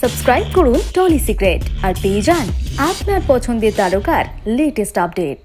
Subscribe করুন trolley secret আর পেয়ে যান আপনার পছন্দের তারকার লেটেস্ট আপডেট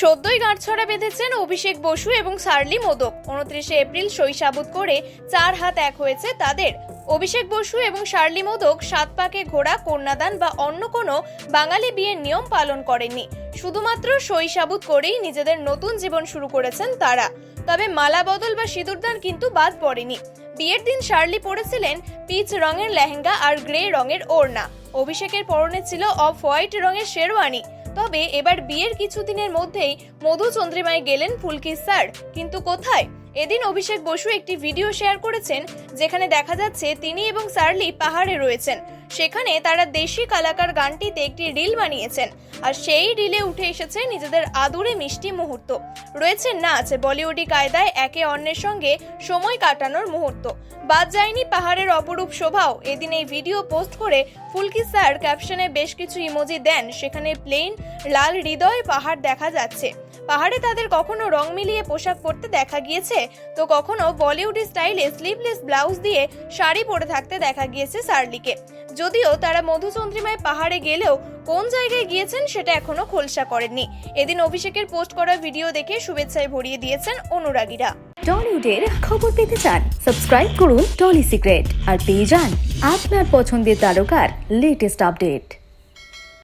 সদ্যই গাঁটছড়া বেঁধেছেন অভিষেক বসু এবং সার্লি মোদক। উনত্রিশে এপ্রিল সাবুত করে চার হাত এক হয়েছে তাদের। অভিষেক বসু এবং শার্লি মোদক সাত পাকে ঘোড়া, কন্যাদান বা অন্য কোনো বাঙালি বিয়ের নিয়ম পালন করেননি। শুধুমাত্র সাবুত করেই নিজেদের নতুন জীবন শুরু করেছেন তারা। তবে মালা বদল বা সিঁদুরদান কিন্তু বাদ পড়েনি। বিয়ের দিন শার্লি পরেছিলেন পিচ রঙের লেহেঙ্গা আর গ্রে রঙের ওড়না। অভিষেকের পরনে ছিল অফ হোয়াইট রঙের শেরওয়ানি। তবে এবার বিয়ের কিছুদিনের মধ্যেই মধু চন্দ্রিমায় গেলেন ফুলকি স্যার। কিন্তু কোথায়? এদিন অভিষেক বসু একটি ভিডিও শেয়ার করেছেন, যেখানে দেখা যাচ্ছে তিনি এবং সার্লি পাহাড়ে রয়েছেন। সেখানে তারা দেশি কালাকার গানটিতে একটি রিল বানিয়েছেন। আর সেই রিলে উঠে এসেছে নিজেদের আদুরে মিষ্টি মুহূর্ত। রয়েছে নাচ, বলিউডি কায়দায় একে অন্যের সঙ্গে সময় কাটানোর মুহূর্ত। বাদ যায়নি পাহাড়ের অপরূপ শোভাও। এদিন এই ভিডিও পোস্ট করে ফুলকি স্যার ক্যাপশনে বেশ কিছু ইমোজি দেন। সেখানে প্লেন, লাল হৃদয়, পাহাড় দেখা যাচ্ছে। পাহাড়ে তাদের কখনো রং মিলিয়ে পোশাক পরতে দেখা গিয়েছে। তো কখনো বলিউডি স্টাইলে স্লিভলেস ব্লাউজ দিয়ে শাড়ি পরে থাকতে দেখা গিয়েছে সার্লিকে। যদিও তারা মধুচন্দ্রিমায় পাহাড়ে গেলেও কোন জায়গায় গিয়েছেন সেটা এখনও খোলসা করেননি। এদিন অভিষেকের পোস্ট করা ভিডিও দেখে শুভেচ্ছায় ভরিয়ে দিয়েছেন অনুরাগীরা। টলিউডের খবর পেতে চান, সাবস্ক্রাইব করুন টলি সিক্রেট আর পেয়ে যান আপনার পছন্দের তারকার লেটেস্ট আপডেট